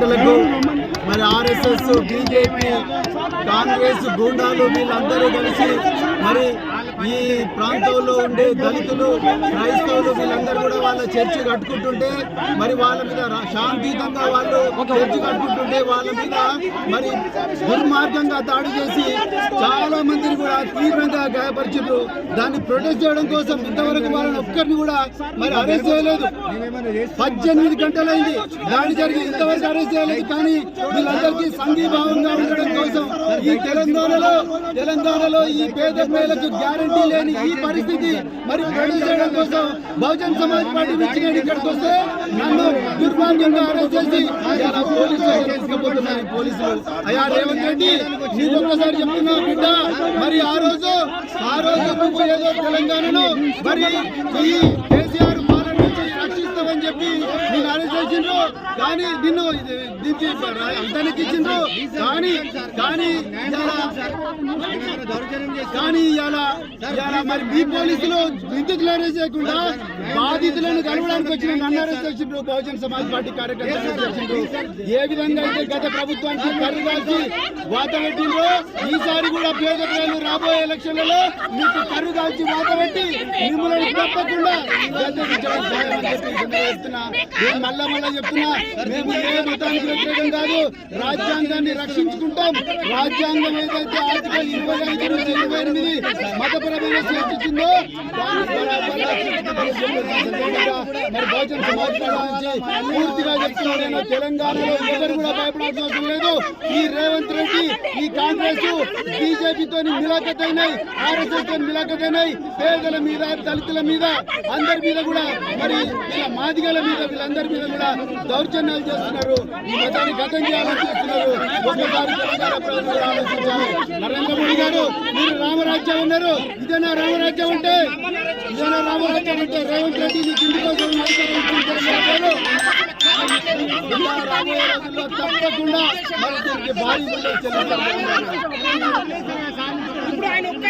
గంటలకు మరి RSS BJP Congress గూండాలు వీళ్ళందరూ కలిసి మరి ఈ ప్రాంతంలో ఉండే దళితులు క్రైస్తవులు వీళ్ళందరూ కూడా వాళ్ళ చర్చి కట్టుకుంటుంటే మరి వాళ్ళ మీద శాంతియుతంగా వాళ్ళు చర్చి కట్టుకుంటుంటే వాళ్ళ మీద మరి దుర్మార్గంగా దాడి చేసి చాలా మందిని కూడా తీవ్రంగా గాయపరిచారు దాన్ని ప్రొటెస్ట్ చేయడం కోసం ఇంతవరకు వాళ్ళని ఒక్కరిని కూడా మరి అరెస్ట్ చేయలేదు. పద్దెనిమిది గంటలైంది దాడి జరిగి ఇంతవరకు అరెస్ట్ చేయలేదు. కానీ వీళ్ళందరికీ సంఘీభావంగా ఉండడం కోసం ఈ తెలంగాణలో తెలంగాణలో ఈ పేద ప్రజలకు గ్యారెంటీ గ్యారంటీ లేని ఈ పరిస్థితి. మరి ప్రొడ్యూస్ చేయడం కోసం బహుజన్ సమాజ్ పార్టీ నుంచి నేను ఇక్కడికి వస్తే నన్ను దుర్మార్గంగా అరెస్ట్ చేసి ఇలా పోలీసు తీసుకుపోతున్నారు పోలీసులు. అయ్యా రేవంత్ రెడ్డి నీకు ఒక్కసారి చెప్తున్నా బిడ్డ. మరి ఆ రోజు ఆ రోజు నువ్వు ఏదో తెలంగాణను మరి ఈ చెప్పి నేను అరెస్ట్ చేసిండ్రు. కానీ నిన్ను దీనికి అంతానికి ఇచ్చిండ్రు. కానీ కానీ కానీ ఇలా ఇలా మరి మీ పోలీసులు ఎందుకు అరెస్ట్ చేయకుండా బాధితులను కలవడానికి వచ్చిన నన్ను అరెస్ట్ చేసిండ్రు. బహుజన్ సమాజ్ పార్టీ కార్యకర్తలు చేసిండ్రు. ఏ విధంగా అయితే గత ప్రభుత్వానికి కర్రు కాల్చి వాత పెట్టిండ్రో ఈసారి కూడా పేద ప్రజలు రాబోయే ఎలక్షన్లలో మీకు కర్రు కాల్చి వాత పెట్టి మిమ్మల్ని తప్పకుండా నేను మళ్ళా మళ్ళా చెప్తున్నా మేము ఏ మతానికి వ్యతిరేకం కాదు రాజ్యాంగాన్ని రక్షించుకుంటాం రాజ్యాంగం ఏదైతే ఆర్టికల్ ఇరవై ఐదు నుంచి ఇరవై ఎనిమిది మతపరమైన రక్షించుకుంటాం. మరి బహుజన సమాజ్ పూర్తిగా చెప్తున్నా నేను తెలంగాణలో ఎవరు కూడా భయపడాల్సిన అవసరం లేదు ఈ రేవంత్ రెడ్డి ఈ కాంగ్రెస్ బీజేపీతో మిలాఖత్ అయినాయి ఆర్ఎస్ఎస్తో మిలాఖత్ అయినాయి పేదల మీద దళితుల మీద మీద అందరి మీద కూడా మరి వీళ్ళ మాదిగల మీద వీళ్ళందరి మీద కూడా దౌర్జన్యాలు చేస్తున్నారు. ఈ మతాన్ని గతం చేయాలని చూస్తున్నారు. ఒక్కసారి తెలంగాణ ప్రజలు ఆలోచించాలి. నరేంద్ర మోడీ గారు మీరు రామరాజ్యం ఉన్నారు ఇదేనా రామరాజ్యం అంటే? ఇదేనా రామరాజ్యం అంటే? రేవంత్ రెడ్డి నీకు ఇంటి కోసం తప్పకుండా మరి దీనికి భారీ